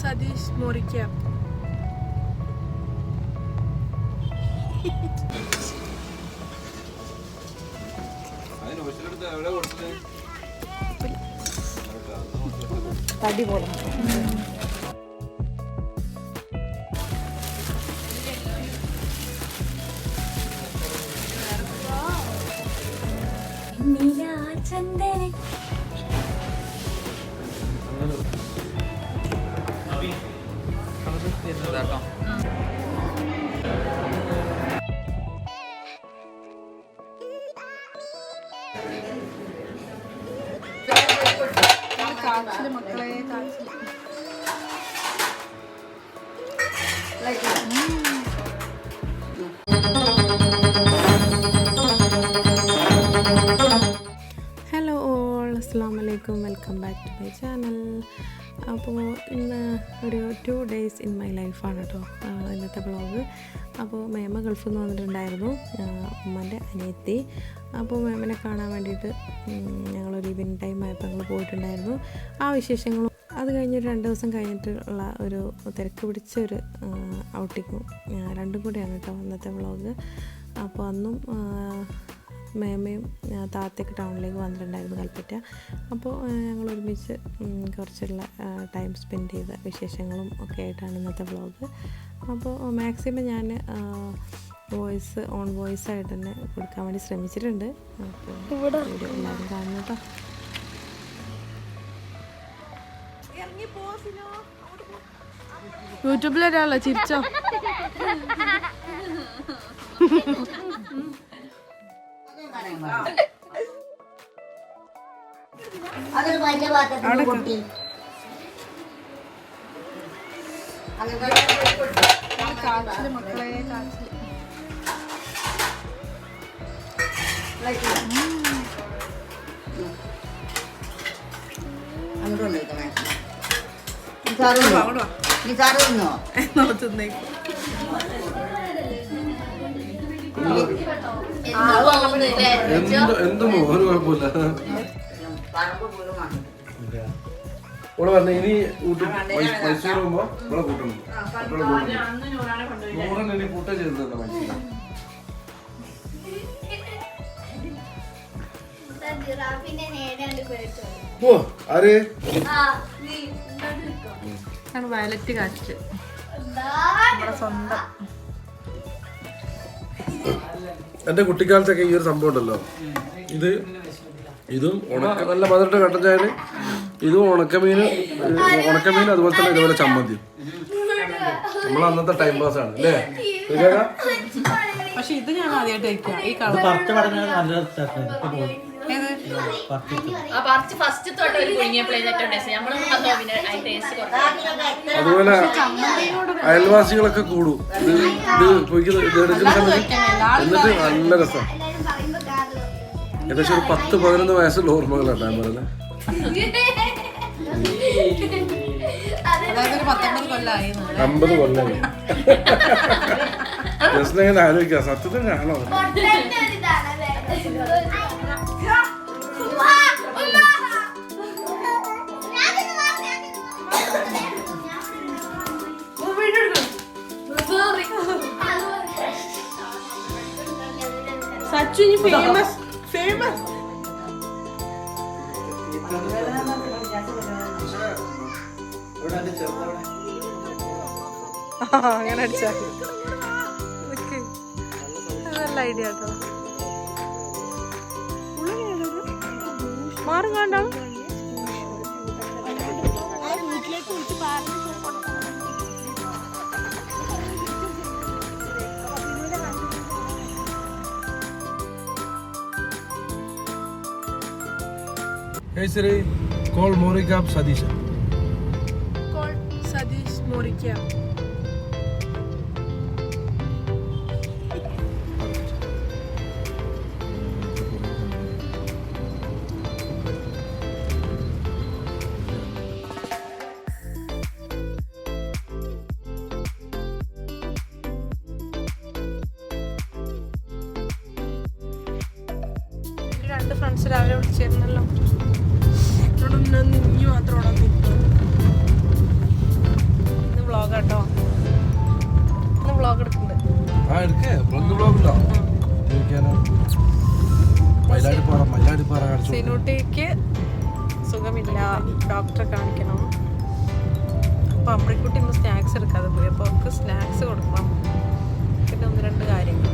സതീഷ് മോറിക്ക തടി പോലും. കാച്ചിൽ മക്കളെ ഹലോ ഓൾ അസ്സാം വലൈക്കും welcome back to my channel അപ്പോൾ ഇന്ന് ഒരു ടു ഡേയ്സ് ഇൻ മൈ ലൈഫാണ് കേട്ടോ ഇന്നത്തെ ബ്ലോഗ് അപ്പോൾ മേമ ഗൾഫിൽ നിന്ന് വന്നിട്ടുണ്ടായിരുന്നു അമ്മന്റെ അനിയത്തി. അപ്പോൾ മേമനെ കാണാൻ വേണ്ടിയിട്ട് ഞങ്ങളൊരു ഈവനിങ് ടൈം ആയപ്പോൾ ഞങ്ങൾ പോയിട്ടുണ്ടായിരുന്നു. ആ വിശേഷങ്ങളും അത് കഴിഞ്ഞൊരു രണ്ട് ദിവസം കഴിഞ്ഞിട്ടുള്ള ഒരു തിരക്ക് പിടിച്ച ഒരു ഔട്ടിങ്ങും രണ്ടും കൂടെയാണ് കേട്ടോ അന്നത്തെ വ്ളോഗ് അപ്പോൾ അന്നും മേമയും താത്തയൊക്കെ ടൗണിലേക്ക് വന്നിട്ടുണ്ടായിരുന്നു കൽപ്പറ്റ. അപ്പോൾ ഞങ്ങൾ ഒരുമിച്ച് കുറച്ചുള്ള ടൈം സ്പെൻഡ് ചെയ്ത വിശേഷങ്ങളും ഒക്കെ ആയിട്ടാണ് ഇന്നത്തെ വ്ളോഗ് അപ്പോൾ മാക്സിമം ഞാൻ വോയിസ് ഓൺ വോയിസ് ആയിട്ട് തന്നെ കൊടുക്കാൻ വേണ്ടി ശ്രമിച്ചിട്ടുണ്ട്. അപ്പോൾ വീഡിയോ എല്ലാവരും കാണണം കേട്ടോ യൂട്യൂബിലൊരാളോ ചിരിച്ചോ? അതൊരു വലിയ പാത്രത്തിൽ പൊട്ടി കാച്ചിൽ എന്ത് ഒരു കുഴപ്പമില്ല. ഓൾ പറഞ്ഞ ഇനി കൂട്ടും മൈസൂർ പോകുമ്പോ ഇവിടെ കൂട്ടണം. ഇവിടെ കൂട്ടണം. നൂറിന് ഇനി കൂട്ടം ചെയ്തത് മൈസൂർ ഓ ആര്? വയലറ്റ് കാച്ച് നമ്മുടെ സ്വന്തം. എന്റെ കുട്ടിക്കാലത്തൊക്കെ ഈ ഒരു സംഭവം ഉണ്ടല്ലോ. ഇത് ഇതും ഉണക്ക നല്ല മധുരട്ട കട്ടൻ ചായന് ഇതും ഉണക്കമീൻ ഉണക്കമീൻ അതുപോലെ തന്നെ ഇതുപോലെ ചമ്മന്തി. നമ്മൾ അന്നത്തെ ടൈം പാസ് ആണ് അല്ലേ? പക്ഷെ ഇത് ഞാൻ ആദ്യമായിട്ട് ഈ കളർ. അതുപോലെ അയൽവാസികളൊക്കെ കൂടും. എന്നിട്ട് നല്ല രസം. ഏകദേശം ഒരു പത്ത് പതിനൊന്ന് വയസ്സുള്ള ഓർമ്മകളാണ് ഞാൻ പറഞ്ഞത് അമ്പത് കൊല്ലം ജസ്റ്റ് ഇങ്ങനെ ആലോചിക്കാം സത്യത്തിൽ ഞാനോ ഇനി ഫേമസ് ഫേമസ് അങ്ങനെ അടിച്ചാൽ നല്ല ഐഡിയ കേട്ടോ മാറും കണ്ടാവും Hey Siri, call Morikap Sadisha. Satheesh മോറിക്ക ഒന്ന് കുഞ്ഞു മാത്രമാണ് ഒന്നിരിക്കും ഇത് വ്ളോഗ് കേട്ടോ ഇന്ന് വ്ളോഗ് എടുക്കുന്നുണ്ട്. സിനുട്ടിക്ക് സുഖമില്ല. ഡോക്ടറെ കാണിക്കണം. അപ്പോൾ അമ്മക്കുട്ടി ഇന്ന് സ്നാക്സ് എടുക്കാതെ പോയി. അപ്പോൾ അവർക്ക് സ്നാക്സ് കൊടുക്കണം. പിന്നെ ഒന്ന് രണ്ട് കാര്യങ്ങൾ.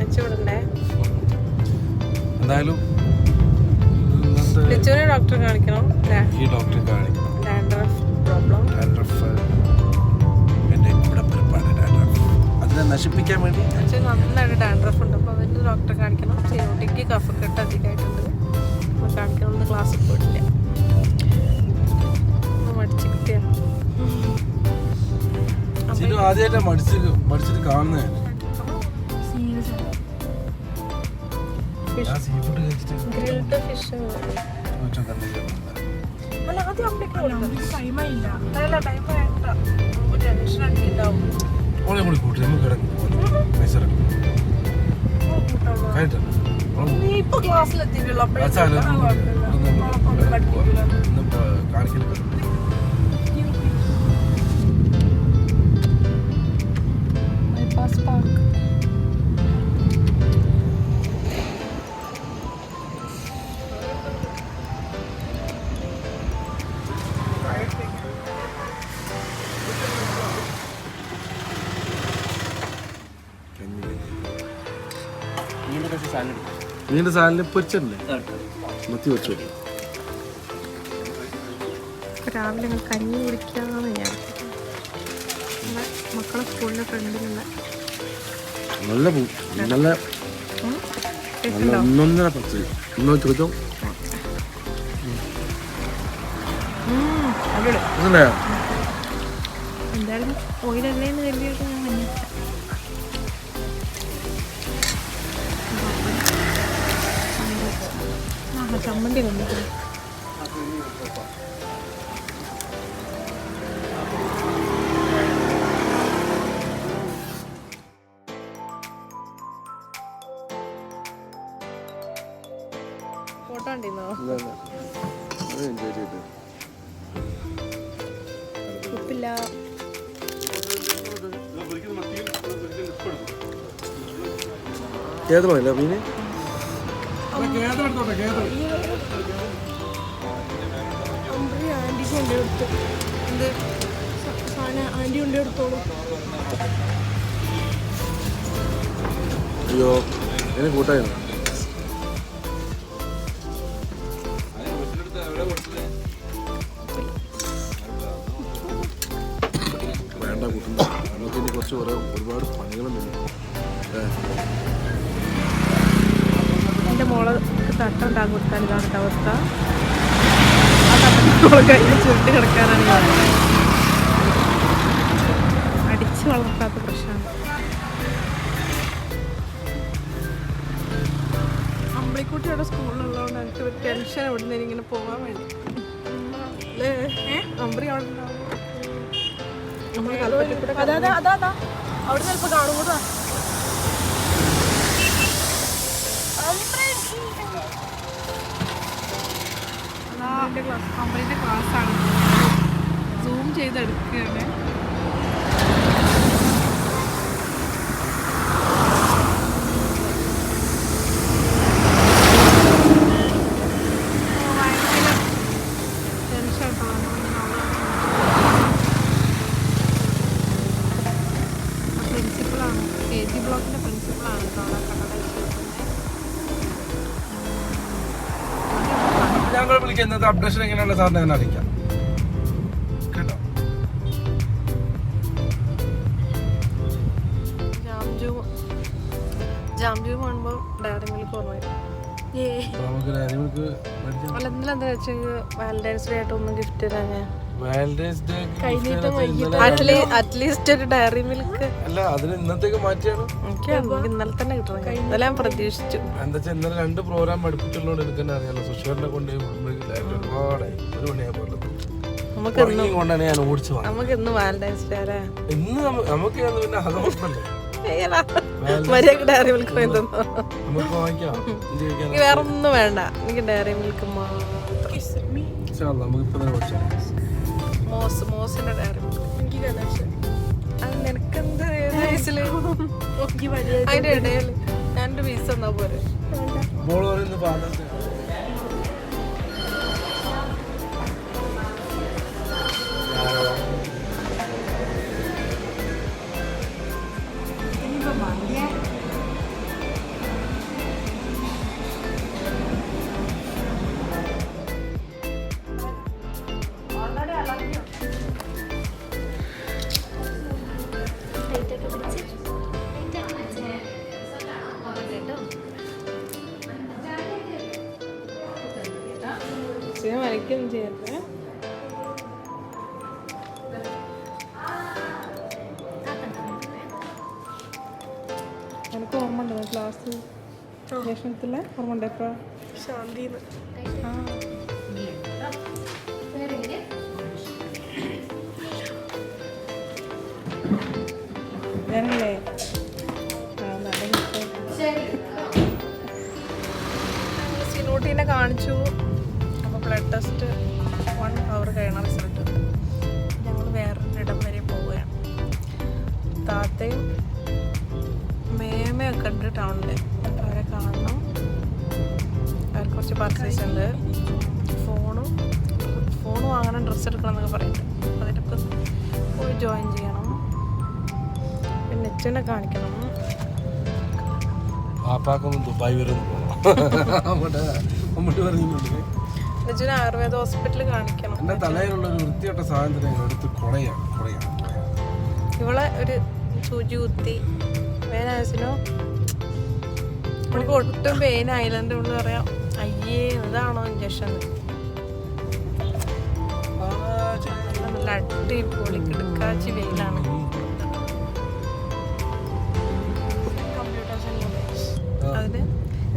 വെച്ചുവിടണ്ടേ എന്തായാലും ലിച്ചുവിനെ ഡോക്ടറെ കാണിക്കണം. ഈ ഡോക്ടറെ കാണിക്കണം. Dandruff problem. ഡാൻഡ്രഫ് എന്റെ കൂടെ പുറപ്പാട് ഡാൻഡ്രഫ് അതിനെ നശിപ്പിക്കാൻ വേണ്ടി പക്ഷേ നന്നായിട്ട് ഡാൻഡ്രഫ് ഉണ്ട്. അപ്പോൾ അതിന്റെ ഡോക്ടറെ കാണിക്കണം. സിനുട്ടിക്ക് കഫക്കെട്ട് അധികമായിട്ടുണ്ട് അപ്പോൾ കാണിക്കണമെന്ന് ക്ലാസ്സിൽ പോയിട്ടില്ല. മടിച്ച് കിട്ടിയ ചില ആദ്യമായിട്ട് മടിച്ച് മടിച്ചിട്ട് കാണുന്നതാണ് സീ ഗ്രിൽഡ് ഫിഷ് അല്ല ആദ്യം അമ്മയ്ക്ക് ടൈമായില്ല അല്ല ടൈം വേണ്ട ടെൻഷൻ അടിക്കുന്നുണ്ടാവും ഓളെ കൂടി കൂട്ടി. നമുക്ക് കിടക്കും ബൈപ്പാസ് പാർക്ക് നീന്റെ സാധനം പൊരിച്ചല്ലേ മത്തി പൊരിച്ചു രാവിലെ ഞങ്ങൾ കഞ്ഞി കുടിക്കാന്ന് ഞാൻ മക്കളെ ഫ്രണ്ടിലുള്ള നല്ല പൂ നല്ല നല്ല ഒന്നൊന്നര പത്ത്. ഒന്നോ ചോദിച്ചോ എന്തായാലും ഓയിലല്ലേന്ന് കരുതിയിട്ട് ചമ്മന്തി വന്നിട്ടുണ്ട് ഫോട്ടോ ചെയ്ത്. ഉപ്പില്ല. കേതളമല്ല മീന് ആന്റി എന്ത് സാധനം ആന്റി എടുത്തോളൂ അയ്യോ എന്നെ കൂട്ടായിരുന്നു വേണ്ട കൂട്ടണ്ട. നമുക്ക് ഇനി കുറച്ച് കുറെ ഒരുപാട് പണികളുണ്ട് എന്റെ മോളെ തട്ടുണ്ടാക്കി കൊടുക്കാൻ ഇതാണ് അവസ്ഥ. തട്ടോളെ കയ്യിൽ ചുരുട്ടി കിടക്കാനാണ് അടിച്ചു വളർത്താത്ത പ്രശ്നമാണ്. അമ്പിളിക്കുട്ടിയുടെ സ്കൂളിലുള്ളതുകൊണ്ട് എനിക്ക് ഒരു ടെൻഷൻ ഇവിടെ നിന്ന് ഇങ്ങനെ പോകാൻ വേണ്ടി. അമ്പിളി അവിടെ നമ്മൾ അതാ അവിടെ ചിലപ്പോൾ കാണുകൂടാ ക്ലാസ് കമ്പനീന്റെ ക്ലാസ്സാണ് സൂം ചെയ്തെടുക്കുകയാണ്. ഞങ്ങൾ ഇന്നത്തെ അപ്ഡേഷൻ എങ്ങനെയുള്ള സാറിന്? ഞാൻ അറിയിക്കാം. കേട്ടോ? കാണുമ്പോൾ ഡയറി മിൽക്ക് വാലന്റൈൻസ് ഡേ ആയിട്ട് ഒന്നും ഗിഫ്റ്റ് തരാൻ വാലന്റൈൻസ് ഡേ അറ്റ്ലീസ്റ്റ് ഒരു ഡയറി മിൽക്ക്. അല്ല അതിന് ഇന്നത്തേക്ക് മാറ്റിയാണ് എനിക്ക് എനിക്ക് ഇന്നലെ തന്നെ കിട്ടണം. ഇന്നലെ ഞാൻ പ്രതീക്ഷിച്ചു. എന്താ ഇന്നലെ രണ്ട് പ്രോഗ്രാം പഠിപ്പിച്ചുള്ളതുകൊണ്ട് എനിക്ക് അറിയാലോ. സുഷേറിനെ കൊണ്ട് ഒരുപാടായി. ഒരു മണിയാകുമ്പോൾ നമുക്ക് കൊണ്ടാണ് ഞാൻ ഓടിച്ചു നമുക്ക് ഇന്ന് വാലന്റൈൻസ് ഡേ അല്ലേ? ഇന്ന് നമുക്ക് പിന്നെ പ്രശ്നമല്ലേ മര്യാദയ്ക്ക് ഡയറി മിൽക്ക് വാങ്ങി തന്നോ നമുക്ക് വാങ്ങിക്കാം. ഇത് കഴിക്കാൻ എനിക്ക് വേറെ ഒന്നും വേണ്ട. എനിക്ക് ഡയറി മിൽക്ക് മോസ് മോസിന്റെ ഡയറി മിൽക്ക്. അത് നിനക്കെന്ത് അതിന്റെ ഇടയിൽ ഞാനൊരു പീസ് തന്നാ പോരെ? വരയ്ക്കൊന്നും ചെയ്യട്ടെ. എനിക്ക് ഓർമ്മ ഉണ്ടോ ക്ലാസ് ഭക്ഷണത്തിലെ ഓർമ്മ ഉണ്ടോ എപ്പോഴാ ശാന്തിന്ന്. ഞാനല്ലേ മേമയൊക്കെ ഉണ്ട് ടൗണിൽ അവരെ കാണണം. അവർക്ക് കുറച്ച് പർച്ചേസ് ഉണ്ട്. ഫോണും ഫോൺ വാങ്ങണം ഡ്രസ്സ് എടുക്കണം എന്നൊക്കെ പറയുന്നുണ്ട് അതിലൊക്കെ പോയി ജോയിൻ ചെയ്യണം. പിന്നെ നെച്ചനെ കാണിക്കണം. പാപ്പാക്കൊന്ന് ദുബായ് വരെ ആയുർവേദ ഹോസ്പിറ്റലിൽ കാണിക്കണം. തലയിലുള്ള ഒരു വൃത്തിയോട്ട സാധനത്തിന് എടുത്ത് കുടയാണ് കുടയാണ് ഇവളെ ഒരു സൂചി കുത്തി. വേനായസിനോ നമുക്ക് ഒട്ടും പെയിൻ ആയില്ലെന്റെ ഉള്ളു പറയാം. അയ്യേ ഇതാണോ ഇഞ്ചക്ഷൻ നല്ല അടിപൊളി കിടക്കാച്ചി വെയിലാണ്. അതിന്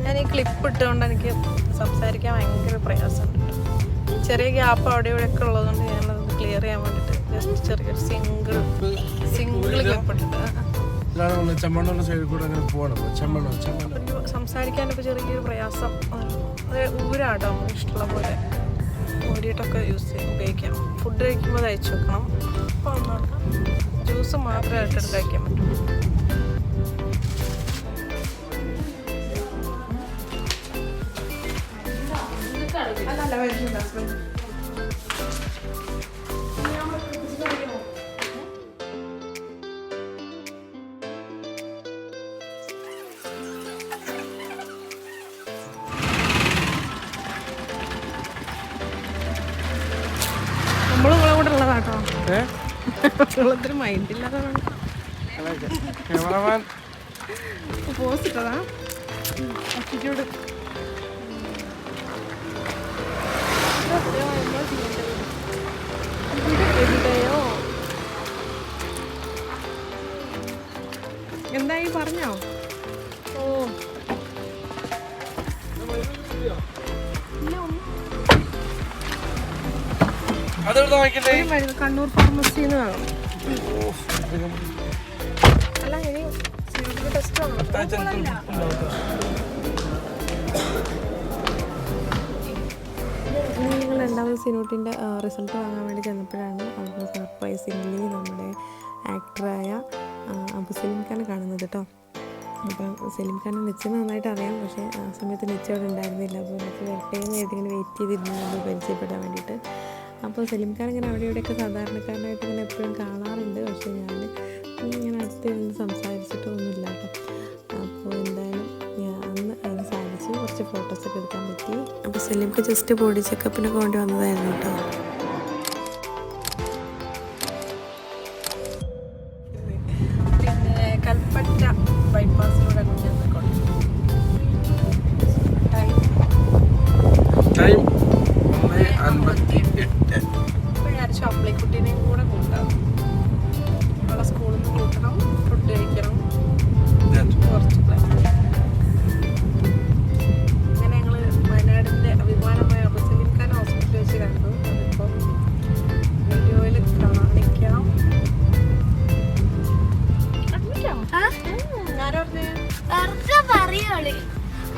ഞാൻ ഈ ക്ലിപ്പ് ഇട്ടുകൊണ്ട് എനിക്ക് സംസാരിക്കാൻ ഭയങ്കര പ്രയാസം ചെറിയ ഗ്യാപ്പ് അവിടെ ഇവിടെ ഒക്കെ ഉള്ളതുകൊണ്ട് ഞാനത് ക്ലിയർ ചെയ്യാൻ വേണ്ടിട്ട് ജസ്റ്റ് ചെറിയൊരു സിംഗിൾ സിംഗിൾ ക്ലിപ്പ് ഇട്ടിട്ട്. ചെമ്മണ്ണൂരിന്റെ സൈഡിൽ കൂടെ അങ്ങനെ പോകണം ചെമ്മണ്ണൂർ ചെമ്മണ്ണൂർ. സംസാരിക്കാനിപ്പോൾ ചെറിയൊരു പ്രയാസം. അത് ഊരാട്ടോ നമുക്ക് ഇഷ്ടമുള്ള പോലെ. ഊരിയിട്ടൊക്കെ യൂസ് ചെയ്യും ഉപയോഗിക്കാം. ഫുഡ് കഴിക്കുമ്പോൾ തയ്ച്ചു വെക്കണം. അപ്പോൾ ഒന്നുകൊണ്ട് ജ്യൂസ് മാത്രമേ ആയിട്ട് കഴിക്കാൻ പറ്റും. നമ്മൾ വെള്ളത്തിന് മൈൻഡില്ലാതാണ് ക്യാമറമാൻ. പോസ് ഇട്ടതാ. ആറ്റിറ്റ്യൂഡ് എവിടെയോ എന്തായി പറഞ്ഞോ? അതെവിടെ വാങ്ങിക്കണ്ടേ? കണ്ണൂർ ഫാർമസിന്ന് കാണും അല്ല ഇനി ടെസ്റ്റ് ഞങ്ങൾ രണ്ടാമത് സിനോട്ടിന്റെ റിസൾട്ട് വാങ്ങാൻ വേണ്ടി ചെന്നപ്പോഴാണ് അവിടെ സർപ്രൈസിംഗ്ലി നമ്മുടെ ആക്ടറായ അബു സലീം ഖാനെ കാണുന്നത് കേട്ടോ അപ്പം സലീം ഖാനെ നിശ്ചയം നന്നായിട്ട് അറിയാം പക്ഷേ ആ സമയത്ത് നിശ്ചയം അവിടെ ഉണ്ടായിരുന്നില്ല. അപ്പോൾ എനിക്ക് വെട്ടേന്ന് ഏതെങ്കിലും ഇങ്ങനെ വെയിറ്റ് ചെയ്തിരുന്നു പരിചയപ്പെടാൻ വേണ്ടിയിട്ട്. അപ്പോൾ സലീംഖാൻ ഇങ്ങനെ അവിടെ ഇവിടെയൊക്കെ സാധാരണക്കാരനായിട്ട് ഇങ്ങനെ എപ്പോഴും കാണാറുണ്ട്. പക്ഷേ ഞാൻ ഇങ്ങനെ അടുത്തിരുന്ന് സംസാരിച്ചിട്ടൊന്നുമില്ല കേട്ടോ. അപ്പോൾ എന്തായാലും ഞാൻ അന്ന് അതിന് സാധിച്ചു കുറച്ച് ഫോട്ടോസൊക്കെ എടുക്കാൻ പറ്റി. അപ്പോൾ സലീംക്ക് ജസ്റ്റ് ബോഡി ചെക്കപ്പിനൊക്കെ വേണ്ടി വന്നതായിരുന്നു കേട്ടോ.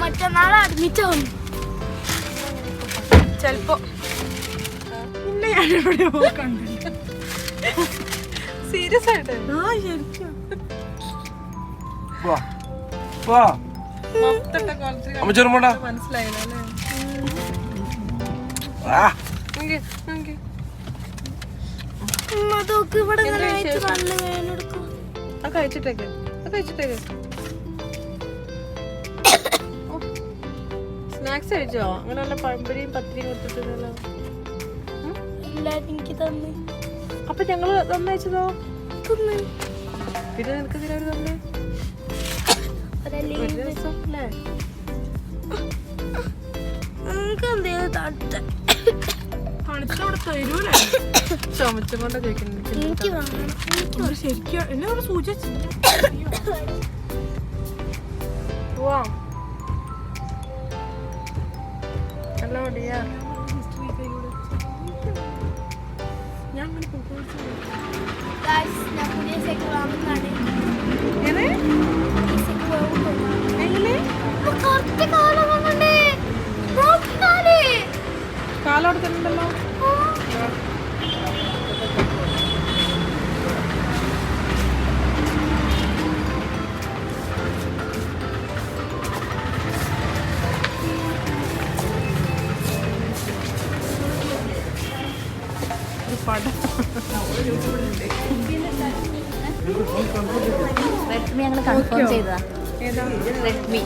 മറ്റന്നാൾ അഡ്മിറ്റ് ആവും. ചിലപ്പോ. പിന്നെ ഞാൻ കണ്ടില്ല സീരിയസ് ആയിട്ട്? ആ ശരിക്കും. മനസ്സിലായില്ല ഇവിടെ കഴിച്ചിട്ടേക്ക്. കഴിച്ചിട്ടേക്ക്. സ്നാക്സ് കഴിച്ചോ? അങ്ങനെ വല്ല പഴംപൊരിയും പത്തിരിയും കൊടുത്തിട്ടില്ലല്ലോ എനിക്ക് തന്നു. അപ്പൊ ഞങ്ങൾ തന്നയച്ചതോ തിന്ന്. പിന്നെ നിനക്ക് ഒരു തന്നെ? ഒരല്ലേ ഒരു രസം അല്ലേ? നമുക്ക് എന്തേലും തട്ട. പണിച്ചവിടെ തരൂലേ? ചുമച്ചും കൊണ്ടാ ചോദിക്കുന്നത് എനിക്ക് വേണം. എനിക്ക് ശരിക്കും എന്നെ സൂചിച്ചു പോവാം. ഡിയർ ഞാൻ അങ്ങനെ പ്രൊപ്പോസ് പടം റെഡ്മി ഞങ്ങൾ കൺഫേം ചെയ്തതാ. റെഡ്മി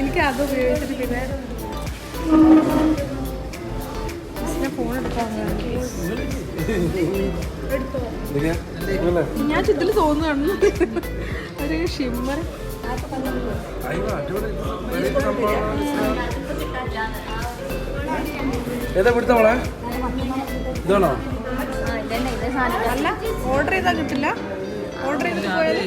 എനിക്ക് അത് ഉപയോഗിച്ചിട്ട് പിന്നെ ഞാൻ ഫോൺ എടുക്കാൻ ഞാൻ ചിത്രത്തിൽ തോന്നുകയാണ്. ഒരു ഷിമ്മർ അയ്യോ അടിപൊളി. ഏതാ ഇവിടുത്തെ മോളെ? ഇതാണോ? ഇതന്നെ ഇതേ സാധനം അല്ല ഓർഡർ ചെയ്താൽ കിട്ടില്ല ഓർഡർ ചെയ്തിട്ട് പോയാൽ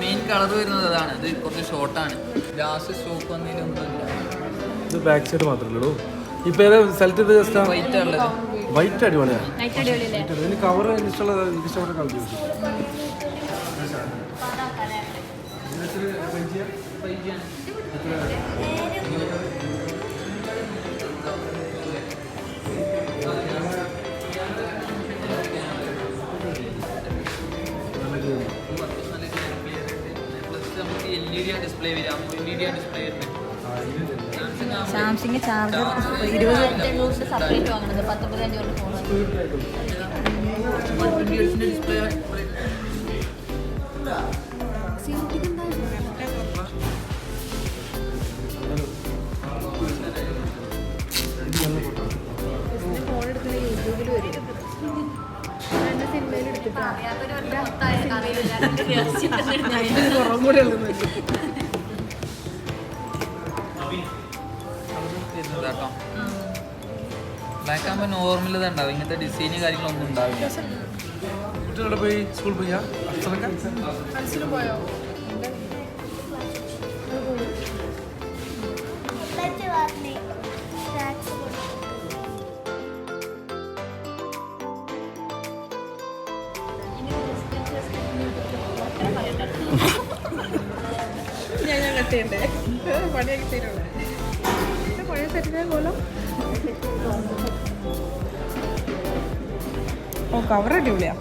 മെയിൻ കളർ വരുന്നത് അതാണ്. ഇത് കുറച്ച് ഷോർട്ടാണ് ലാസ്റ്റ് സ്റ്റോക്ക് വന്നതിലൊന്നുമില്ല ഇത് ബാക്ക് സൈഡ് മാത്രമേ ഉള്ളൂ ഇപ്പൊ ഏതാ സെലക്ട് ചെയ്ത് ജസ്റ്റ് വൈറ്റ് ഉള്ളത് വൈറ്റ് അടിപൊളിയാണ് ഇതിന് കവർ ഇഷ്ടമുള്ള ഇഷ്ടപ്പെട്ട കളർ ചോദിച്ചു ഡിസ്പ്ലേ വരാം. എൽ ഡിസ്പ്ലേ വരുന്നത് സാംസങ് ചാർജർ ഇരുപത് സെപ്പറേറ്റ് വാങ്ങണത്. പത്തൊമ്പത് അഞ്ഞൂറ് ഫോൺ എടുക്കുന്ന യൂട്യൂബിൽ വരും സിനിമയിൽ എടുത്തിട്ടാ കുറവും കൂടെ ഉള്ളത് ബ്ലാക്ക് ആകുമ്പോൾ നോർമൽ ഇതുണ്ടാവും. ഇങ്ങനത്തെ ഡിസൈന് കാര്യങ്ങളൊന്നും ഉണ്ടാവില്ല. കുട്ടികളുടെ പോയി സ്കൂളിൽ പോയാ? അച്ഛനൊക്കെ? പോയോ? ഞാൻ ഞാൻ കട്ട് ചെയ്യണ്ടേ പണിയൊക്കെ തീരുള്ളൂ പഴയ സെറ്റിനെ കോലം ഓ കവർ അടിപൊളിയാ.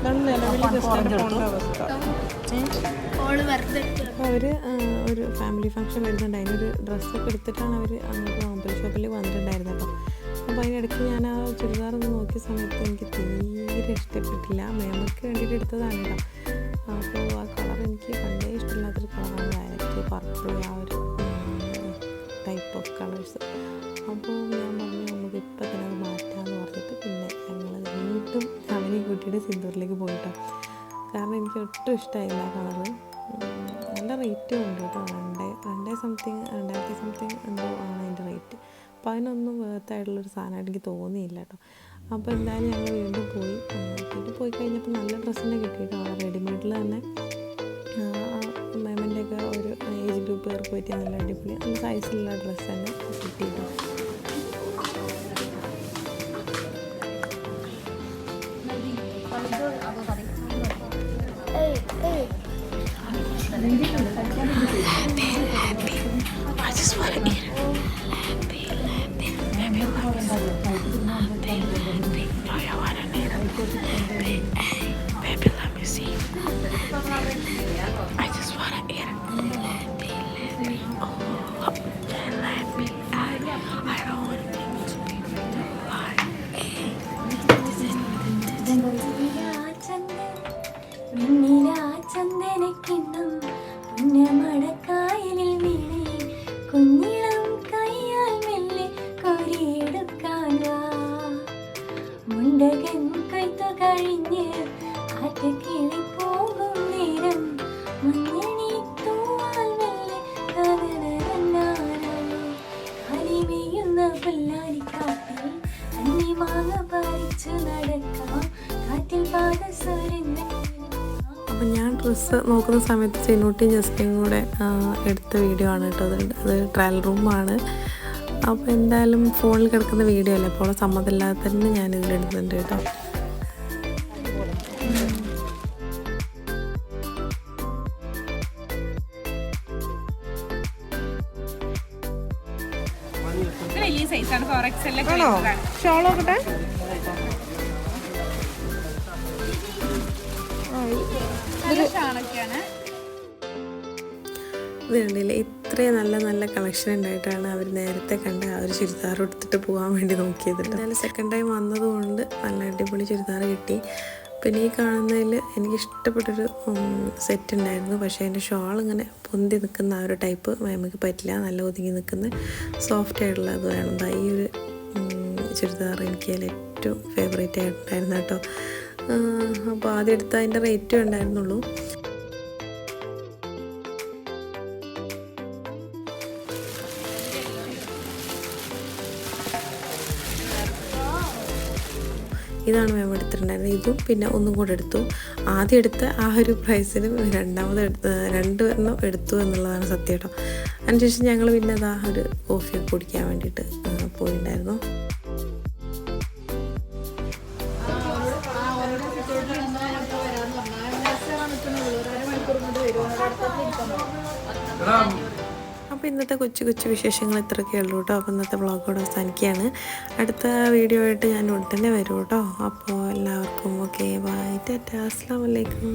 ഇതാണ് നിലവിൽ അവർ ഒരു ഫാമിലി ഫംഗ്ഷൻ വരുന്നുണ്ട്. അതിനൊരു ഡ്രസ്സൊക്കെ എടുത്തിട്ടാണ് അവർ അങ്ങോട്ട് മൊബൈൽ ഷോപ്പിൽ വന്നിട്ടുണ്ടായിരുന്നത് കേട്ടോ. അപ്പോൾ അതിനിടയ്ക്ക് ഞാൻ ആ ചുരിദാർ ഒന്ന് നോക്കിയ സമയത്ത് എനിക്ക് തീരെ ഇഷ്ടപ്പെട്ടില്ല. മേമയ്ക്ക് വേണ്ടിയിട്ട് എടുത്തതാണ് കേട്ടോ. അപ്പോൾ ആ കളർ എനിക്ക് പണ്ടേ ഇഷ്ടമില്ലാത്തൊരു കളറാണ് വയലറ്റ് പർപ്പിൾ ആ ഒരു ടൈപ്പ് ഓഫ് കളേഴ്സ് അപ്പോൾ ഞാൻ പറഞ്ഞു നമുക്ക് ഇപ്പം തന്നെ അത് മാറ്റാമെന്ന് പറഞ്ഞിട്ട് പിന്നെ ഞങ്ങൾ വീണ്ടും അവനെ കൂട്ടിയിട്ട് സിന്ദൂറിലേക്ക് പോയിട്ടോ കാരണം എനിക്ക് ഒട്ടും ഇഷ്ടമായില്ല ആ കളറ് നല്ല റേറ്റ് ഉണ്ട് കേട്ടോ രണ്ടേ രണ്ടേ സംതിങ് രണ്ടായിരത്തി സംതിങ് എന്തോ ആണ് അതിന്റെ റേറ്റ് അപ്പോൾ അതിനൊന്നും വേർത്തായിട്ടുള്ളൊരു സാധനമായിട്ട് എനിക്ക് തോന്നിയില്ല കേട്ടോ അപ്പോൾ എന്തായാലും ഞങ്ങൾ വീണ്ടും പോയി. വീട്ടിൽ പോയി കഴിഞ്ഞപ്പോൾ നല്ല ഡ്രസ്സ് തന്നെ കിട്ടിയിട്ടോ അവിടെ റെഡിമെയ്ഡിൽ തന്നെ. മേമിന്റെയൊക്കെ ഒരു ഏജ് ഗ്രൂപ്പുകാർക്ക് പറ്റിയ നല്ല അടിപൊളി നല്ല സൈസിലുള്ള ഡ്രസ്സ് തന്നെ ഏയ് I ചിന്തകൻ കൈത്തു കഴിഞ്ഞ് ആറ്റക്കിളി പോകും നേരം. മഞ്ഞണി തൂവാൽ അരിവെയ്യുന്ന അന്നി മാങ്ങ പറിച്ചു നടക്കാം. കാറ്റിൽ പാദസ്വരങ്ങൾ അപ്പം ഞാൻ ഡ്രസ്സ് നോക്കുന്ന സമയത്ത് ചെന്നൂട്ടിയും ജസ്റ്റിനും കൂടെ എടുത്ത വീഡിയോ ആണ് കേട്ടോ. അത് ട്രയൽ റൂമാണ്. അപ്പോൾ എന്തായാലും ഫോണിൽ കിടക്കുന്ന വീഡിയോ അല്ലേ? അപ്പോൾ സമ്മതമില്ലാതെ തന്നെ ഞാനിതിൽ എടുക്കുന്നുണ്ട് കേട്ടോ. നോക്കട്ടെ. ഷാളൊക്കെയാണ് ഇത് കണ്ടില്ലേ ഇത്രയും നല്ല നല്ല കളക്ഷൻ ഉണ്ടായിട്ടാണ് അവർ നേരത്തെ കണ്ട് ആ ഒരു ചുരിദാർ എടുത്തിട്ട് പോകാൻ വേണ്ടി നോക്കിയത് എന്തായാലും സെക്കൻഡ് ടൈം വന്നതുകൊണ്ട് നല്ല അടിപൊളി ചുരിദാർ കിട്ടി. പിന്നെ ഈ കാണുന്നതിൽ എനിക്ക് ഇഷ്ടപ്പെട്ടൊരു സെറ്റ് ഉണ്ടായിരുന്നു. പക്ഷേ അതിന്റെ ഷോൾ ഇങ്ങനെ പൊന്തി നിൽക്കുന്ന ആ ഒരു ടൈപ്പ് നമുക്ക് പറ്റില്ല. നല്ല ഒതുങ്ങി നിൽക്കുന്ന സോഫ്റ്റ് ആയിട്ടുള്ള അത് വേണം. ഈ ഒരു ചുരിദാർ എനിക്ക് അതിൽ ഏറ്റവും ഫേവറേറ്റ് ആയിട്ടുണ്ടായിരുന്നു കേട്ടോ അപ്പോൾ ആദ്യം എടുത്ത അതിന്റെ റേറ്റും ഉണ്ടായിരുന്നുള്ളൂ. ഇതാണ് മാം എടുത്തിട്ടുണ്ടായിരുന്നത്. ഇതും പിന്നെ ഒന്നും കൂടെ എടുത്തു. ആദ്യം എടുത്ത ആ ഒരു പ്രൈസിന് രണ്ടാമത് എടുത്ത് രണ്ട് എണ്ണം എടുത്തു എന്നുള്ളതാണ് സത്യം കേട്ടോ. അതിനുശേഷം ഞങ്ങൾ പിന്നെ അതാ ഒരു കോഫിയൊക്കെ കുടിക്കാൻ വേണ്ടിയിട്ട് പോയിട്ടുണ്ടായിരുന്നു അപ്പോൾ ഇന്നത്തെ കൊച്ചു കൊച്ചു വിശേഷങ്ങൾ ഇത്രയൊക്കെ ഉള്ളൂ കേട്ടോ. അപ്പോൾ ഇന്നത്തെ വ്ളോഗോട് അവസാനിക്കുകയാണ്. അടുത്ത വീഡിയോ ആയിട്ട് ഞാൻ ഉടനെ വരും കേട്ടോ. അപ്പോൾ എല്ലാവർക്കും ഓക്കെ ബൈ ടാറ്റ അസ്സാം വലൈക്കും